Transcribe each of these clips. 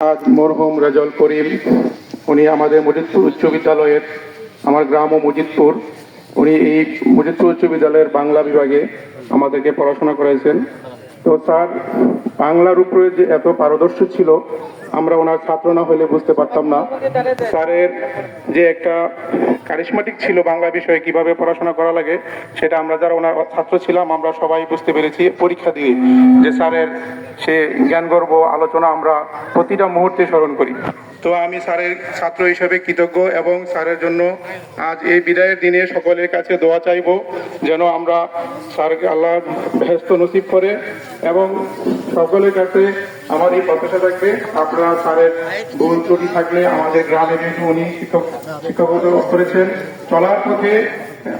আজ মরহুম রেজল করিম, উনি আমাদের মজিদপুর উচ্চ বিদ্যালয়ের, আমার গ্রাম ও মজিদপুর উনি এই মজিদপুর উচ্চ বিদ্যালয়ের বাংলা বিভাগে আমাদেরকে পড়াশোনা করেছেন তো স্যার, বাংলার উপরে যে এত পারদর্শী ছিল আমরা ওনার ছাত্র না হলে বুঝতে পারতাম না। স্যারের যে একটা কারিশমাটিক ছিল বাংলা বিষয়ে, কীভাবে পড়াশোনা করা লাগে, সেটা আমরা যারা ওনার ছাত্র ছিলাম, আমরা সবাই বুঝতে পেরেছি। পরীক্ষা দিয়ে যে স্যারের সে জ্ঞান গর্ব আলোচনা আমরা প্রতিটা মুহূর্তে স্মরণ করি। তো আমি স্যারের ছাত্র হিসেবে কৃতজ্ঞ এবং স্যারের জন্য আজ এই বিদায়ের দিনে সকলের কাছে দোয়া চাইব, যেন আমরা স্যারকে আল্লাহ ব্যস্ত নসিব করে এবং সকলের কাছে আমার এই প্রত্যাশা থাকবে আপনারা স্যারের ভুল ত্রুটি থাকলে আমাদের গ্রামে যেহেতু উনি শিক্ষক শিক্ষকতা করেছেন চলার পথে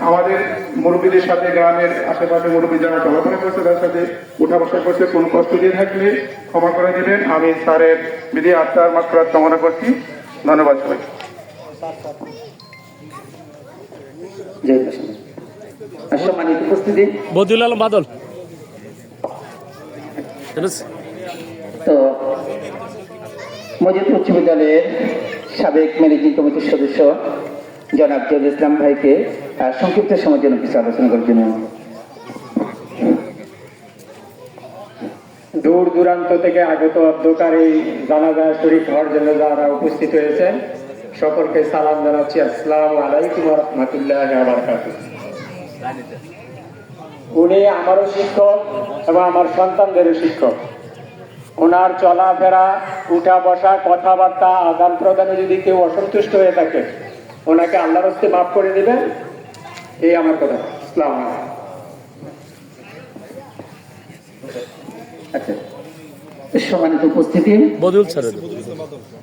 আমাদের মুরব্বীদের সাথে গ্রামের আশেপাশে মুরব্বী যারা চলাফেরা করছে তার সাথে উঠা বসা করছে কোনো কষ্ট দিয়ে থাকলে ক্ষমা করে দিবেন। আমি স্যারের বিধি আত্মার মাত্রা কামনা করছি। ধন্যবাদ সবাই জয় সম্মানিত উপস্থিতি। আলম বাদল। শুনেছি? তো মজিদ উচ্চ বিদ্যালয়ের সাবেক ম্যানেজিং কমিটির সদস্য জনাব জল ইসলাম ভাইকে সংক্ষিপ্ত সময়ের জন্য কিছু আলোচনা করার জন্য। দূর দূরান্ত থেকে আগত অধ্যকার জানাজা শরীফ হওয়ার জন্য যারা উপস্থিত হয়েছেন, সকলকে সালাম জানাচ্ছি। আসসালাম আলাইকুম রহমতুল্লাহ উনি আমারও শিক্ষক এবং আমার সন্তানদেরও শিক্ষক। ওনার চলাফেরা উঠা বসা কথাবার্তা আদান প্রদানে যদি কেউ অসন্তুষ্ট হয়ে থাকে ওনাকে আল্লাহর হস্তে মাফ করে দিবেন। এই আমার কথা। আসসালাম আলাইকুম। আচ্ছা সম্মানিত উপস্থিতি।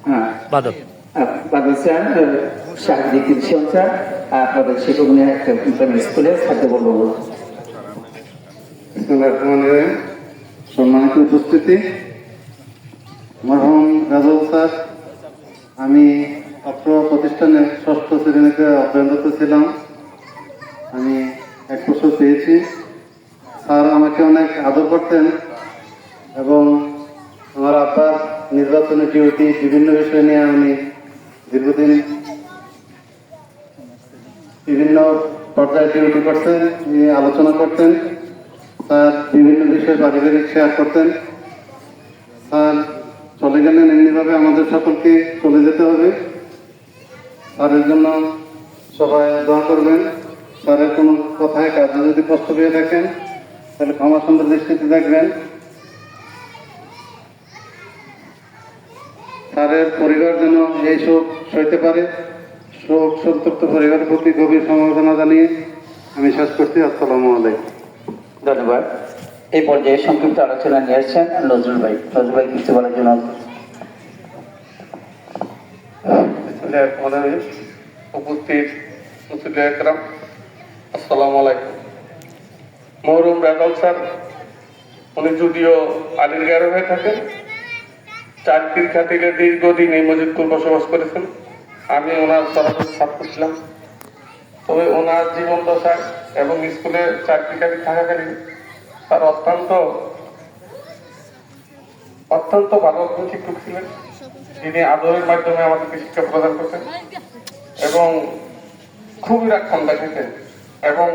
হ্যাঁ। বাদল। বাদল স্যার আপনাদের শিক্ষক নিয়ে একটা প্রাইমারি স্কুলে থাকতে বলব। সম্মানিত উপস্থিতি। মরহম রাজল স্যার। আমি অত্র প্রতিষ্ঠানে ষষ্ঠ শ্রেণীতে অধ্যয়নরত ছিলাম। আমি এক বছর পেয়েছি। স্যার আমাকে অনেক আদর করতেন এবং আমার আব্বার নির্বাচনী ডিউটি বিভিন্ন বিষয় নিয়ে আমি দীর্ঘদিন বিভিন্ন পর্যায়ে ডিউটি করতেন, নিয়ে আলোচনা করতেন। স্যার বিভিন্ন বিষয়ে পারিবারিক শেয়ার করতেন। স্যার চলে গেলেন এমনিভাবে আমাদের সকলকে চলে যেতে হবে। স্যারের জন্য সবাই দোয়া করবেন। স্যারের কোনো কথায় কাজে যদি কষ্ট পেয়ে থাকেন, তাহলে ক্ষমা সুন্দর দৃষ্টিতে দেখবেন। স্যারের পরিবার যেন এই শোক সইতে পারে। শোক সন্তপ্ত পরিবারের প্রতি গভীর সমবেদনা জানিয়ে আমি শেষ করছি। আসসালামু আলাইকুম। ধন্যবাদ। এই পর্যায়ে সংক্ষিপ্ত আলোচনা নিয়ে আসছেন নজরুল ভাই। নজরুল ভাই, কিছু বলার জন্য দীর্ঘদিন এই মজিদপুর বসবাস করেছেন। আমি ওনার সরাসরি ছাত্র ছিলাম। তবে ওনার জীবন দশায় এবং স্কুলে চাকরি খাতির থাকাকালীন তার অত্যন্ত অত্যন্ত ভালো একজন শিক্ষক ছিলেন। যিনি আদরের মাধ্যমে আমাদেরকে শিক্ষা প্রদান করতেন এবং খুবই রাক্ষণ দেখাতেন এবং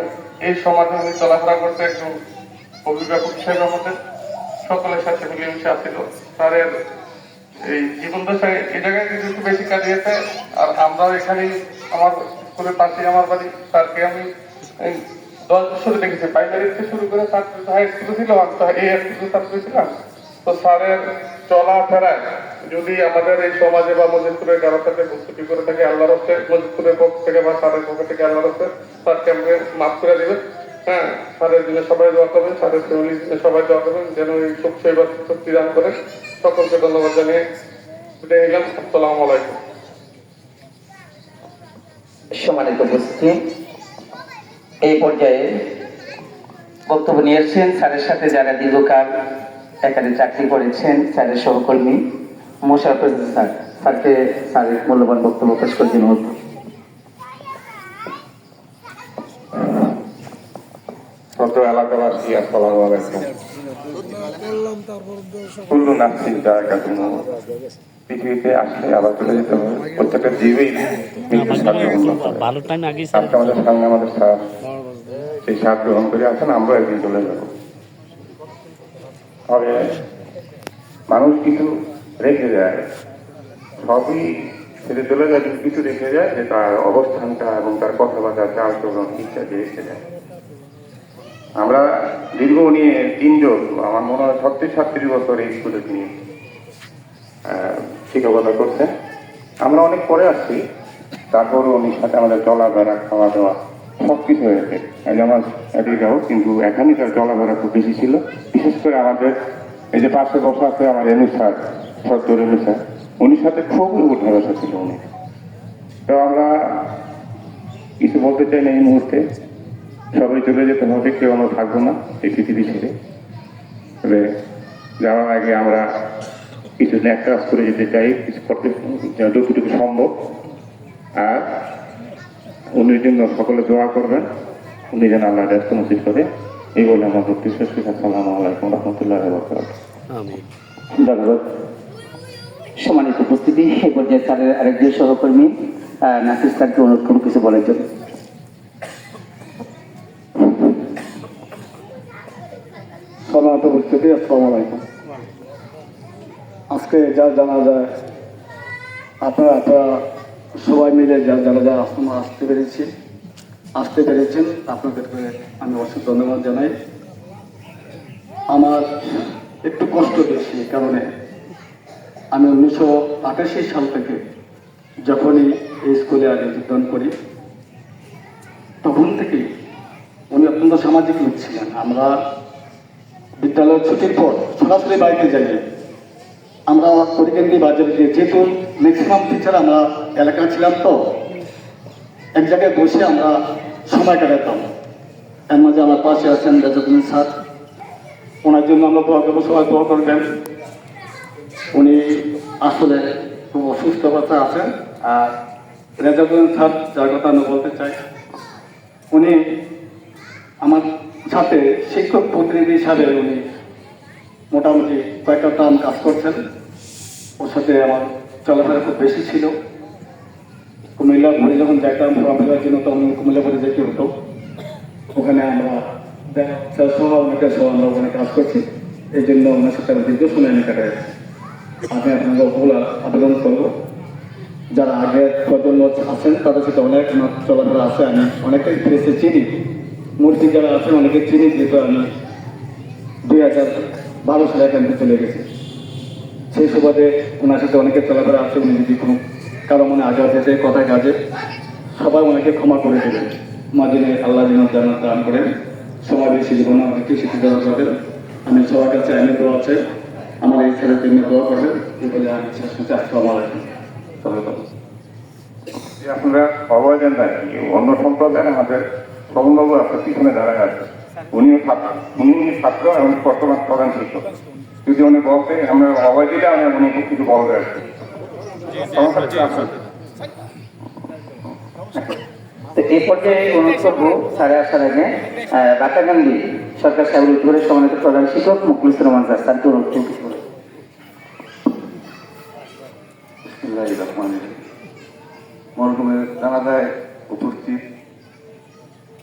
এই সমাজে উনি চলাফেরা করতে একজন অভিভাবক হিসেবে আমাদের সকলের সাথে মিলেমিশে আসছিল তাদের এই জীবন দশায় এই জায়গায় কিন্তু একটু বেশি কাটিয়েছে আর আমরাও এখানে আমার স্কুলের পাশে আমার বাড়ি, তারকে আমি দশ থেকে শুরু করে ছাত্র তো স্যারের চলাফেরায় যদি আমাদের এই সমাজে বা মজিদপুরের কারও সাথে প্রস্তুতি করে থাকে আল্লাহর হচ্ছে মজিদপুরের পক্ষ থেকে বা স্যারের পক্ষ থেকে আল্লাহর হচ্ছে স্যারকে আমাকে মাফ করে দেবেন হ্যাঁ স্যারের জন্য সবাই দোয়া করবেন স্যারের ফ্যামিলির জন্য সবাই দোয়া করবেন যেন এই সুখ সেবার শক্তি দান করে সকলকে ধন্যবাদ জানিয়ে বিদায় নিলাম আসসালামু আলাইকুম। সম্মানিত উপস্থিতি। এই পর্যায়ে বক্তব্য নিয়ে এসেছেন স্যারের সাথে যারা দীর্ঘকাল এখানে চাকরি করেছেন স্যারের সহকর্মী মোশারফ স্যার। স্যারকে স্যারের মূল্যবান বক্তব্য পেশ করার জন্য অনুরোধ এলাকাবাসী আসসালামু আলাইকুম। কুল্লু নাফসিন জায়গাতুল পৃথিবীতে আসলে আবার চলে যেতে হবে। প্রত্যেকটা জীবই। ভালো টাইম আগে আমাদের সামনে আমাদের স্যার। সেই স্বাদ গ্রহণ করে আছেন আমরাও একদিন চলে যাব। তবে মানুষ কিছু রেখে যায়। সবই ছেড়ে চলে যায়, কিন্তু কিছু রেখে যায় যে তার অবস্থানটা এবং তার কথাবার্তা, চাল চলন ইত্যাদি রেখে যায়। আমরা দীর্ঘ নিয়ে তিনজন, আমার মনে হয় ছত্রিশ সাতত্রিশ বছর এই স্কুলে তিনি শিক্ষকতা করছেন। আমরা অনেক পরে আসছি। তারপরও উনির সাথে আমাদের চলা বেড়া খাওয়া দাওয়া সব কিছু হয়েছে আজ আমার এদিকেও কিন্তু এখানেই তার চলাফেরা খুব বেশি ছিল। বিশেষ করে আমাদের এই যে পাশে বসা আছে আমার এমনি স্যার, সত্তর এমনি স্যার উনির সাথে খুব উঠা বসা ছিল উনি। তো আমরা কিছু বলতে চাই না এই মুহূর্তে। সবাই চলে যেতে হবে, কেউ আমরা থাকব না এই পৃথিবী ছেড়ে। তবে যাওয়ার আগে আমরা কিছু ন্যাক কাজ করে যেতে চাই, কিছু করতে যতটুকু সম্ভব। আর উনির জন্য সকলে দোয়া করবেন উনি যেন আল্লাহ ব্যস্ত নসিব করে। এই বলে আমার বক্তব্য শেষ করছি আসসালামু আলাইকুম রহমতুল্লাহ বরকাত ধন্যবাদ। সম্মানিত উপস্থিতি এই পর্যায়ে স্যারের আরেকজন সহকর্মী নাসির স্যারকে অনুরোধ করুন কিছু বলার জন্য। সম্মানিত উপস্থিতি আসসালামু আলাইকুম। আজকে যা জানা যায় আপনারা আপনারা সবাই মিলে যারা যায় আমরা আসতে পেরেছি, আসতে পেরেছেন, আপনাদেরকে আমি অসংখ্য ধন্যবাদ জানাই। আমার একটু কষ্ট বেশি কারণে। আমি উনিশশো আটাশি সাল থেকে যখনই এই স্কুলে আগে যোগদান করি, তখন থেকেই উনি অত্যন্ত সামাজিক লোক ছিলেন। আমরা বিদ্যালয় ছুটির পর সরাসরি বাড়িতে যাই। আমরা করিকেন্দি বাজারে গিয়ে যেহেতু ম্যাক্সিমাম টিচার আমরা এলাকা ছিলাম তো, এক জায়গায় বসে আমরা সময় কাটাতাম। এর মাঝে আমার পাশে আছেন রেজাদুল স্যার। ওনার জন্য আমরা দোয়া করব, সবাই দোয়া করবেন। উনি আসলে খুব অসুস্থ অবস্থায় আছেন। আর রেজাদুল স্যার, যার কথা আমি বলতে চাই, উনি আমার সাথে শিক্ষক প্রতিনিধি হিসাবে উনি মোটামুটি কয়েকটা টার্ম কাজ করছেন। ওর সাথে আমার চলাফেরা খুব বেশি ছিল। কুমিল্লা ভরে যখন যাইতাম পড়াফেরার জন্য, তখন কুমিল্লা ভরে যেতে হতো ওখানে আমরা সহ অনেকের সহ আমরা ওখানে কাজ করছি। এই জন্য ওনার সাথে আমি দীর্ঘ সময় আমি কাটাই আমি আপনাদের ওগুলা আবেদন করব। যারা আগের প্রজন্ম আছেন, তাদের সাথে অনেক চলাফেরা আছে। আমি অনেকটাই ফেসে চিনি। মূর্তি যারা আছেন, অনেকে চিনি, যেহেতু আমি দুই হাজার বারো সালে এখান থেকে চলে গেছি। সেই সুবাদে ওনার সাথে অনেকের চলাফেরা আছে, উনি যদি কোনো কারও মনে আগে যেতে কথায় কাজে, সবাই ওনাকে ক্ষমা করে দেবেন। মাদিনে আল্লাহ দিন জানাত দান করেন। সবাই বেশি জীবন স্মৃতি দেওয়া করবেন। আমি সবার কাছে আমি দোয়া আছে আমার এই ছেলের জন্য দোয়া করবেন। এই বলে আমি শেষ করছি। ধন্যবাদ যে আপনারা সবাই জান অন্য সম্প্রদায় আমাদের সবনবাবু আপনার পিছনে দাঁড়ায় আছে। উনিও ছাত্র। উনি উনি ছাত্র এবং বর্তমান প্রধান শিক্ষক। যদি উনি বলতে আমরা অবাই দিলে আমি উনি কিছু বলবে এই পর্যায়ে অনুরোধ করব স্যারে আসার আগে আহ, বাটাগান্ধী সরকার প্রধান শিক্ষক রহমান স্যার অনুরোধ জানাজায় উপস্থিত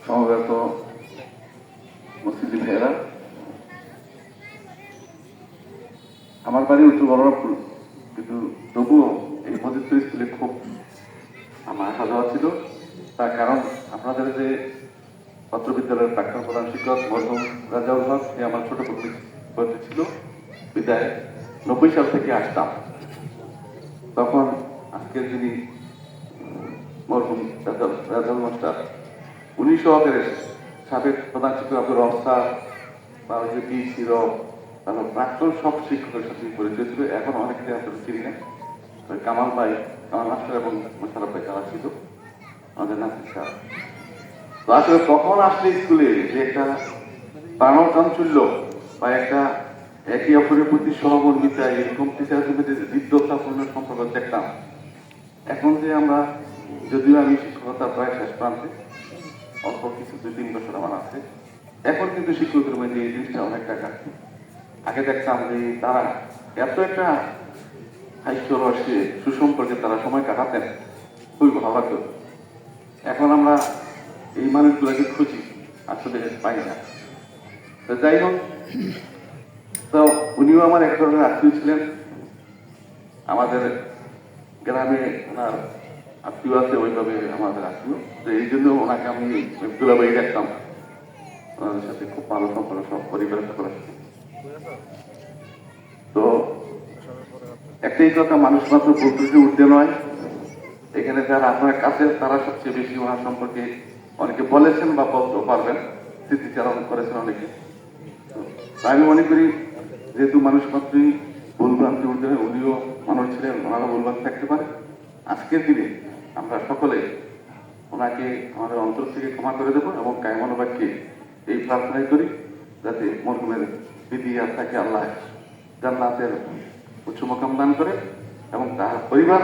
সমবেত মসজিদি ভাইয়েরা আমার বাড়ি উত্তর বলরামপুর। কিন্তু তবুও এই মজিদপুর স্কুলে খুব আমার আসা যাওয়া ছিল। তার কারণ আপনাদের যে পত্র বিদ্যালয়ের প্রাক্তন প্রধান শিক্ষক মরহুম রাজাউল হক, সে আমার ছোট পত্রিক ছিল। বিদায় নব্বই সাল থেকে আসতাম। তখন আজকের যিনি মরহুম রাজা- রাজাউল মাস্টার উনি সহকারে সাবেক প্রধান শিক্ষক আব্দুর রহমান বা ওই যে বি তারপর প্রাক্তন সব শিক্ষকের সাথে পরিচয় ছিল এখন অনেককে আসলে চিনি না কামাল ভাই, কামাল মাস্টার এবং মোশারফ ভাই তারা ছিল, আমাদের নাসির স্যার। তো আসলে তখন আসলে স্কুলে যে একটা প্রাণ চাঞ্চল্য বা একটা একে অপরের প্রতি সহমর্মিতা, এরকম টিচারদের মধ্যে যে হৃদ্যতাপূর্ণ সম্পর্ক দেখতাম। এখন যে আমরা, যদিও আমি শিক্ষকতা প্রায় শেষ প্রান্তে, অল্প কিছু দুই তিন বছর আমার আছে। এখন কিন্তু শিক্ষকদের মধ্যে এই জিনিসটা অনেকটা ঘাটতি আগে দেখতাম যে তারা এত একটা হাস্যরসে সুসম্পর্কে তারা সময় কাটাতেন। খুবই ভালো লাগতো এখন আমরা এই মানুষগুলোকে খুঁজি, আসলে পাই না। তো যাই হোক, তো উনিও আমার এক ধরনের আত্মীয় ছিলেন। আমাদের গ্রামে ওনার আত্মীয় আছে, ওইভাবে আমাদের আত্মীয়। তো এই জন্য ওনাকে আমি দুলাবাই রাখতাম ওনাদের সাথে খুব ভালো সম্পর্ক, সব পরিবারের সকলের সাথে। তো একটাই কথা, মানুষ মাত্র প্রকৃতি উঠতে নয়। এখানে যারা আপনার কাছে, তারা সবচেয়ে বেশি ওনার সম্পর্কে অনেকে বলেছেন বা বলতেও পারবেন, স্মৃতিচারণ করেছেন অনেকে। আমি মনে করি, যেহেতু মানুষ মাত্রই ভুলভ্রান্তি উঠতে হয়, উনিও মানুষ ছিলেন, ওনারও ভুলভ্রান্তি থাকতে পারে। আজকের দিনে আমরা সকলে ওনাকে আমাদের অন্তর থেকে ক্ষমা করে দেবো এবং কায়মানবাক্যে এই প্রার্থনাই করি, যাতে মরহুমের আর তাকে আল্লাহ জান্নাতের উচ্চ মকাম দান করে এবং তার পরিবার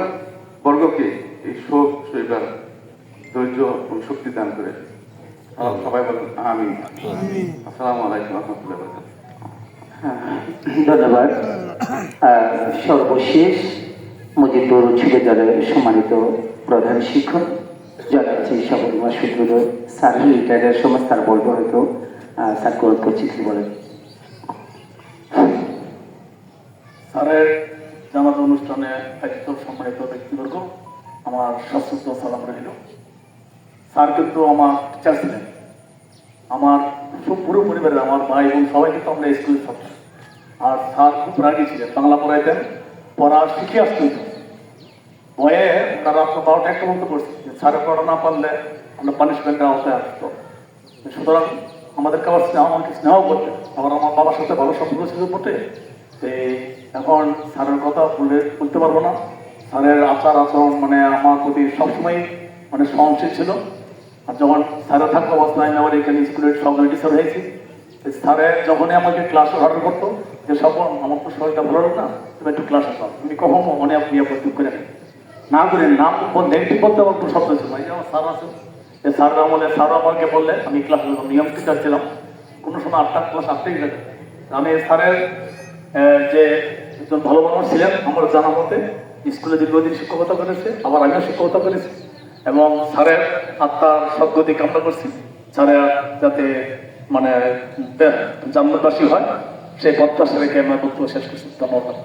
বর্গকে এই শোক সইবার ধৈর্য এবং শক্তি দান করে। সবাই বলেন আমি আসসালামু আলাইকুম রহমতুল্লাহ ধন্যবাদ। সর্বশেষ উচ্চ বিদ্যালয়ের সম্মানিত প্রধান শিক্ষক জানাচ্ছি সবরমা সূত্র স্যার রিটায়ারের সময় স্যার বলব হয়তো স্যার করছি বলেন। স্যারের জানাজা অনুষ্ঠানে একদম সম্মানিত ব্যক্তিবর্গ আমার সশ্রদ্ধ সালাম রহিল স্যার কিন্তু আমার টিচার ছিলেন। আমার সব পুরো পরিবারের আমার ভাই এবং সবাই কিন্তু আমরা স্কুলের ছাত্র। আর স্যার খুব রাগী ছিলেন, বাংলা পড়াইতেন, পড়া শিখে আসতে হতো ভয়ে তারা আপনার বারোটা একটা মতো করছে। যে স্যারের পড়া না পারলে আমরা পানিশমেন্টের আওতায় আসতো। সুতরাং আমাদেরকে আবার স্নেহ আমাকে স্নেহ করতে আবার আমার বাবার সাথে ভালো সম্পর্ক ছিল বটে। এখন স্যারের কথা বলে বলতে পারব না। স্যারের আচার আচরণ মানে আমার প্রতি সবসময় মানে সহনশীল ছিল। আর যখন স্যারের থাকা অবস্থায় আমি আবার এখানে স্কুলের সব টিচার হয়েছি স্যারে যখনই আমাকে ক্লাস অর্ডার করতো, যে সব আমার তো শরীরটা ভালো না, তুমি একটু ক্লাস আসো তুমি কখন মনে আপনি প্রস্তুত করে না করে নাম নেগেটিভ বলতে আমার কোনো শব্দ ছিল। এই যে আমার স্যার আছে, যে স্যার আমলে স্যার আমাকে বললে, আমি ক্লাস নিয়ম টিচার ছিলাম। কোনো সময় আটটা ক্লাস আটটাই গেছে আমি স্যারের যে একজন ভালো মানুষ ছিলেন আমার জানা মতে, স্কুলে দীর্ঘদিন শিক্ষকতা করেছে, আবার আমিও শিক্ষকতা করেছি। এবং স্যারের আত্মার সদ্গতি কামনা করছি। স্যারের যাতে মানে জান্নাতবাসী হয়, সেই প্রত্যাশা রেখে আমার বক্তব্য শেষ করছি। ধন্যবাদ।